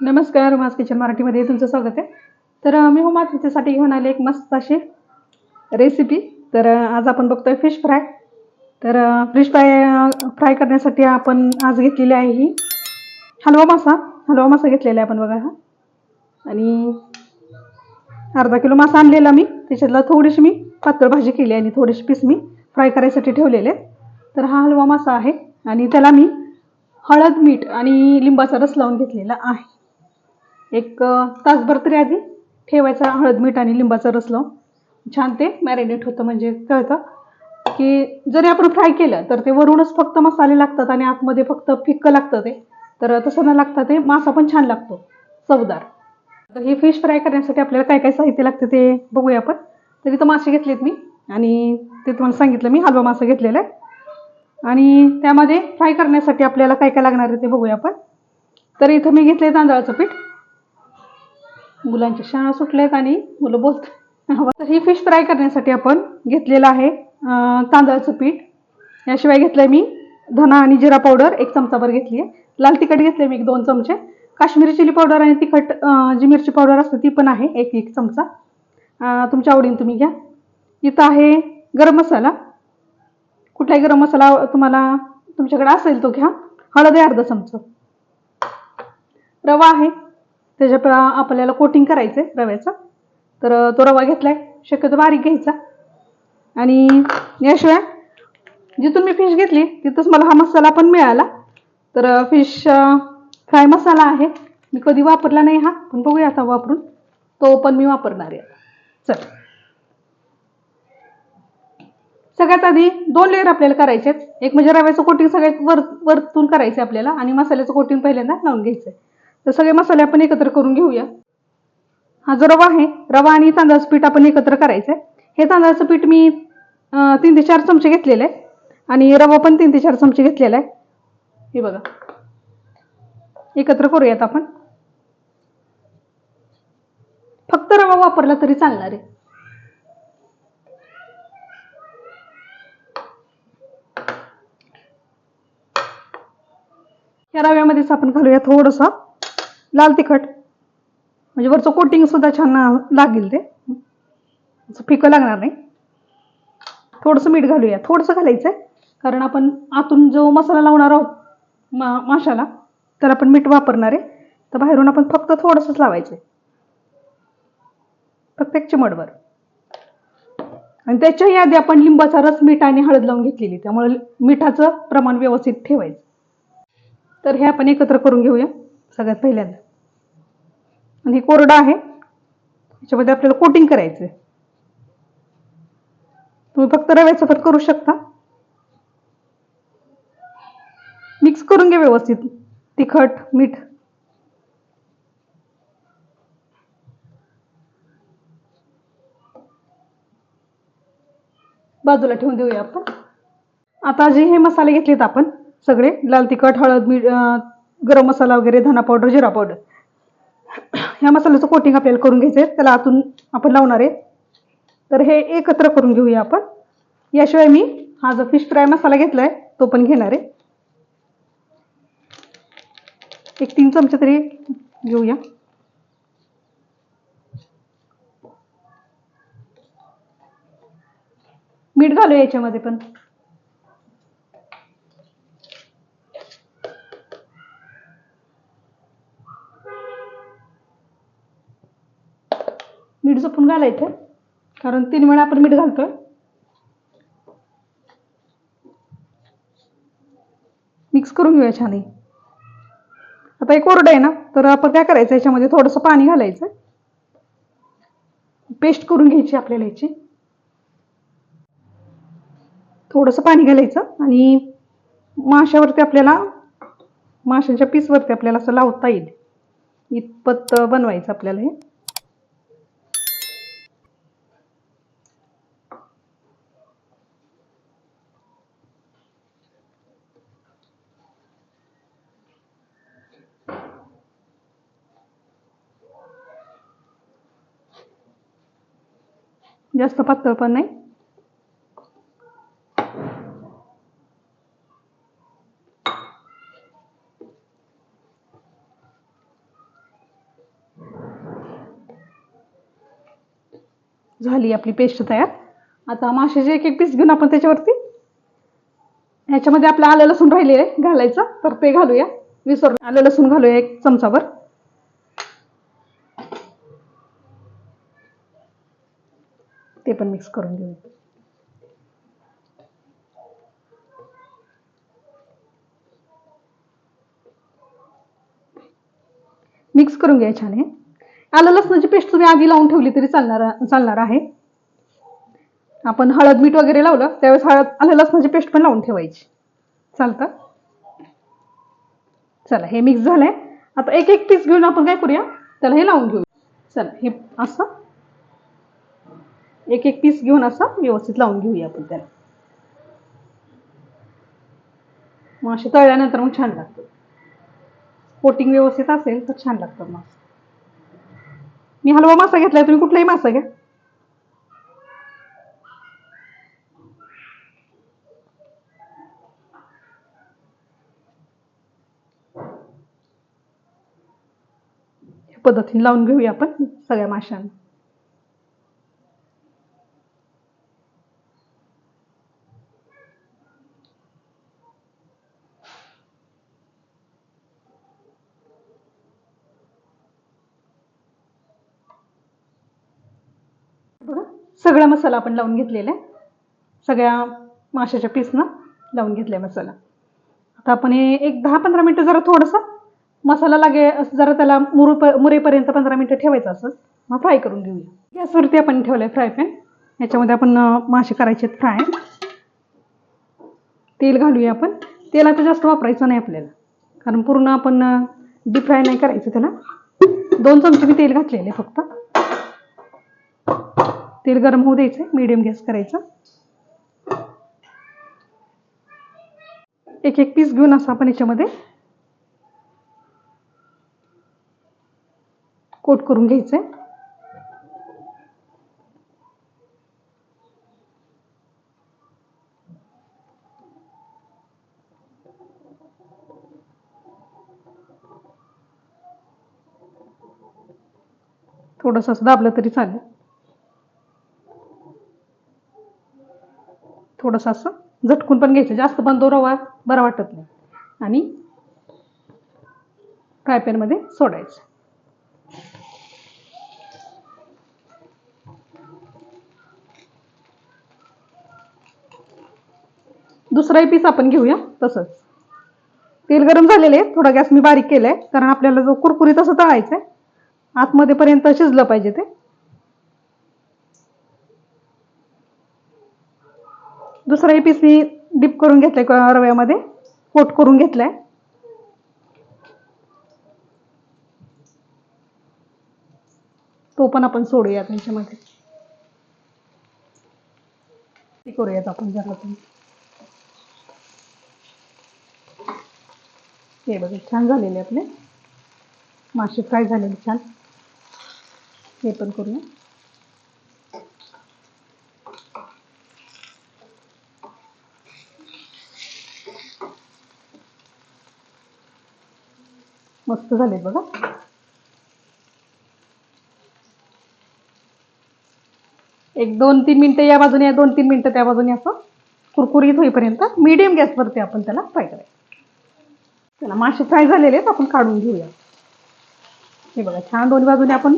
नमस्कार मास किचन मराठीमध्ये तुमचं स्वागत आहे. तर मी हुमा तिच्यासाठी घेऊन आले एक मस्त अशी रेसिपी तर आज आपण बघतोय फिश फ्राय तर फिश फ्राय फ्राय करण्यासाठी आपण आज घेतलेली आहे ही हलवा मासा. हलवा मासा घेतलेला आहे आपण बघा हा. आणि अर्धा किलो मासा आणलेला मी. त्याच्यातला थोडीशी मी पातळ भाजी केली आणि थोडीशी पीस मी फ्राय करायसाठी ठेवलेले तर हा हलवा मासा आहे आणि त्याला मी हळद मीठ आणि लिंबाचा रस लावून घेतलेला आहे. एक तासभर तरी आधी ठेवायचा हळद मीठ आणि लिंबाचा रस लावून. छान ते मॅरिनेट होतं म्हणजे कळतं की जरी आपण फ्राय केलं तर ते वरूनच फक्त मसाले लागतात आणि आतमध्ये फक्त फिक्कं लागतं ते. तर तसं न लागतं ते मासा पण छान लागतो चवदार. तर ही फिश फ्राय करण्यासाठी आपल्याला काय काय साहित्य लागतं ते बघूया आपण. तर इथं मासे घेतलेत मी आणि ते तुम्हाला सांगितलं मी हलवा मासा घेतलेला आहे. आणि त्यामध्ये फ्राय करण्यासाठी आपल्याला काय काय लागणार आहे ते बघूया आपण. तर इथं मी घेतले तांदळाचं पीठ. मुलांच्या शाळा सुटल्यात आणि मुलं बोलत तर ही फिश फ्राय करण्यासाठी आपण घेतलेलं आहे तांदळाचं पीठ. याशिवाय घेतलंय मी धना आणि जिरा पावडर एक चमचाभर घेतली आहे लाल तिखट घेतले मी एक दोन चमचे. काश्मीरी चिली पावडर आणि तिखट जी मिरची पावडर असते ती पण आहे एक एक चमचा. तुमच्या आवडीने तुम्ही घ्या. इथं आहे गरम मसाला. कुठलाही गरम मसाला तुम्हाला तुमच्याकडे असेल तो घ्या. हळद आहे अर्धा चमचा. रवा आहे. त्याच्या आपल्याला कोटिंग करायचं आहे रव्याचं. तर तो रवा घेतलाय. शक्यतो बारीक घ्यायचा. आणि याशिवाय जिथून मी फिश घेतली तिथंच मला हा मसाला पण मिळाला. तर फिश फ्राय मसाला आहे. मी कधी वापरला नाही हा पण बघूया आता वापरून. तो पण मी वापरणार आहे. चल. सगळ्यात आधी दोन लेअर आपल्याला करायचे आहेत एक म्हणजे रव्याचं कोटिंग सगळ्यात वर वरतून करायचं आहे आपल्याला. आणि मसाल्याचं कोटिंग पहिल्यांदा लावून घ्यायचं आहे तर सगळे मसाले आपण एकत्र करून घेऊया. हा जो रवा आहे रवा आणि तांदळाचं पीठ आपण एकत्र करायचं आहे हे तांदळाचं पीठ मी तीन ते चार चमचे घेतलेले आहे. आणि रवा पण तीन ते चार चमचे घेतलेला आहे. हे बघा. एकत्र करूयात आपण. फक्त रवा वापरला तरी चालणार आहे. या रव्यामध्येच आपण घालूया थोडंसं. लाल तिखट. म्हणजे वरचं कोटिंग सुद्धा छान लागेल ते. फिकं लागणार नाही. थोडंसं मीठ घालूया. थोडंसं घालायचं आहे कारण आपण आतून जो मसाला लावणार आहोत मा माशाला तर आपण मीठ वापरणार आहे. तर बाहेरून आपण फक्त थोडंसंच लावायचं आहे फक्त एक चिमटभर. आणि त्याच्याही आधी आपण लिंबाचा रस मीठ आणि हळद लावून घेतलेली. त्यामुळे मिठाचं प्रमाण व्यवस्थित ठेवायचं. तर हे आपण एकत्र करून घेऊया. सगळ्यात पहिल्यांदा. आणि हे कोरडं आहे. याच्यामध्ये आपल्याला कोटिंग करायचं आहे तुम्ही फक्त रव्याचं पण करू शकता. मिक्स करून घ्या व्यवस्थित. तिखट मीठ. बाजूला ठेवून देऊया आपण. आता जे हे मसाले घेतलेत आपण सगळे लाल तिखट हळद मीठ गरम मसाला वगैरे धना पावडर जिरा पावडर ह्या मसाल्याचं कोटिंग आपल्याला करून घ्यायचं आहे त्याला आतून आपण लावणार आहे. तर हे एकत्र करून घेऊया आपण. याशिवाय मी हा जो फिश फ्राय मसाला घेतला आहे तो पण घेणार आहे. एक तीन चमचे तरी घेऊया. मीठ घालूया याच्यामध्ये पण. मीठ जपून घालायचं. कारण तीन वेळा आपण मीठ घालतोय. मिक्स करून घेऊया छान आता एक कोरडं आहे ना तर आपण काय करायचं याच्यामध्ये थोडंसं पाणी घालायचं. पेस्ट करून घ्यायची आपल्याला याची. थोडंसं पाणी घालायचं आणि माशावरती आपल्याला माशांच्या पीसवरती आपल्याला असं लावता येईल. इतपत बनवायचं आपल्याला हे. जास्त पातळ पण नाही. झाली आपली पेस्ट तयार. आता माशाचे एक एक पीस घेऊन आपण त्याच्यावरती ह्याच्यामध्ये आपलं आलं लसूण राहिले घालायचं. तर ते घालूया. विसरून आलं लसूण घालूया एक चमचाभर. ते पण मिक्स करून घेऊ. मिक्स करून घ्या छान आलं लसणाची पेस्ट तुम्ही आधी लावून ठेवली तरी चालणार चालणार आहे. आपण हळद मीठ वगैरे लावलं त्यावेळेस हळद आलं लसणाची पेस्ट पण लावून ठेवायची. चालतं? चला हे मिक्स झालंय. आता एक एक पीस घेऊन आपण काय करूया? त्याला हे लावून घेऊ. चला हे असं. एक एक पीस घेऊन असं व्यवस्थित लावून घेऊया आपण त्याला. मग असे तळल्यानंतर मग छान लागतं. कोटिंग व्यवस्थित असेल तर छान लागतं मग. मी हलवा मासा घेतलाय तुम्ही कुठलाही मासा घ्या. पद्धतीने लावून घेऊया आपण सगळ्या माशांना बघा सगळा मसाला आपण लावून घेतलेला आहे. सगळ्या माशाच्या पीसनं लावून घेतलाय मसाला. आता आपण हे एक दहा पंधरा मिनटं जरा थोडंसं मसाला लागे असं जरा त्याला मुरू प मुरेपर्यंत पंधरा मिनटं ठेवायचं असं. मग फ्राय करून घेऊया. गॅसवरती आपण ठेवलं आहे फ्राय पॅन याच्यामध्ये आपण मासे करायचे फ्राय तेल घालूया आपण. तेल आता जास्त वापरायचं नाही आपल्याला. कारण पूर्ण आपण डीप फ्राय नाही करायचं त्याला. दोन चमचे मी तेल घातलेले फक्त. तेल गरम होऊ द्यायचं मीडियम गॅस करायचा. एक एक पीस घेऊन असं आपण याच्यामध्ये कोट करून घ्यायचंय. थोडंसं असं दाबलं तरी चालेल. थोडंसं असं झटकून पण घ्यायचं. जास्त पण तो रवा बरा वाटत नाही. आणि फ्राय पॅनमध्ये सोडायचं. दुसराही पीस आपण घेऊया तसंच. तेल गरम झालेले आहे थोडा गॅस मी बारीक केलाय. कारण आपल्याला जो कुरकुरीत असं तळायचं आहे आतमध्ये पर्यंत शिजलं पाहिजे ते. दुसराही पीस मी डिप करून घेतलाय क- रव्यामध्ये? कोट करून घेतलाय. तो पण आपण सोडूया त्यांच्यामध्ये ते करूयात आपण जरा तुम्ही हे बघा छान झालेले आपले. मासे फ्राय झालेले छान. हे पण करूया. मस्त झाले बघा. एक दोन तीन मिनटं या बाजूने दोन तीन मिनटं त्या बाजूने असं कुरकुरीत होईपर्यंत मीडियम गॅसवरती आपण त्याला फ्राय करायचं. त्याला मासे फ्राय झालेले आहेत आपण काढून घेऊया. हे बघा छान दोन्ही बाजूने आपण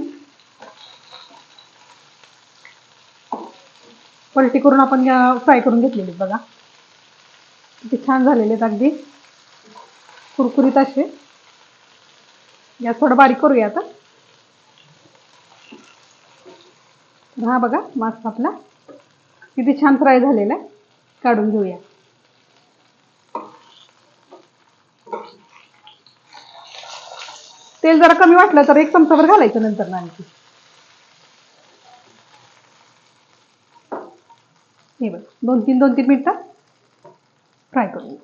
पलटी करून आपण फ्राय करून घेतलेले आहेत बघा. किती छान झालेले आहेत अगदी. कुरकुरीत असे. गॅस थोडं बारीक करूया आता. हा बघा मास्क आपला. किती छान फ्राय झालेला आहे. काढून घेऊया. तेल जरा कमी वाटलं तर एक चमचाभर घालायचं नंतर आणखी. हे बघ दोन तीन दोन तीन मिनटं फ्राय करून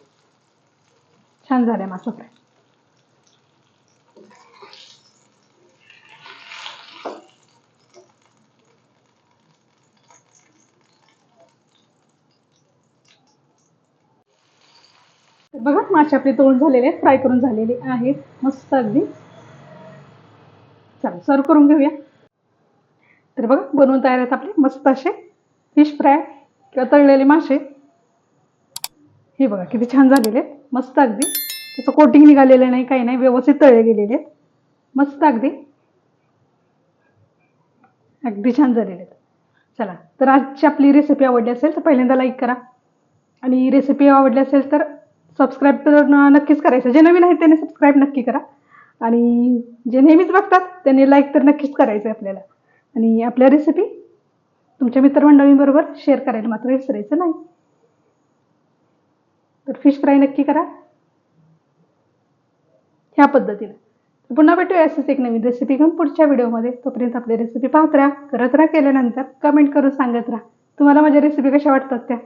छान झालंय मासा फ्राय. बघा मासे आपले तळून झालेले आहेत फ्राय करून झालेले आहेत. मस्त अगदी. चला सर्व करून घेऊया. तर बघा बनवून तयार आहेत आपले मस्त असे फिश फ्राय किंवा तळलेले मासे. हे बघा किती छान झालेले आहेत. मस्त अगदी. त्याचं कोटिंग निघालेलं नाही काही नाही व्यवस्थित तळले गेलेले आहेत. मस्त अगदी. अगदी छान झालेले आहेत. चला तर आजची आपली रेसिपी आवडली असेल तर पहिल्यांदा लाईक करा. आणि रेसिपी आवडली असेल तर सबस्क्राईब तर नक्कीच करायचं. जे नवीन आहेत त्यांनी सबस्क्राईब नक्की करा. आणि जे नेहमीच बघतात त्यांनी लाईक तर नक्कीच करायचं आहे आपल्याला. आणि आपल्या रेसिपी तुमच्या मित्रमंडळींबरोबर शेअर करायला मात्र विसरायचं नाही. तर फिश फ्राय नक्की करा. ह्या पद्धतीनं. पुन्हा भेटूया असंच एक नवीन रेसिपी घेऊन पुढच्या व्हिडिओमध्ये. तोपर्यंत आपली रेसिपी पाहत राहा करत राहा केल्यानंतर कमेंट करून सांगत राहा. तुम्हाला माझ्या रेसिपी कशा वाटतात त्या?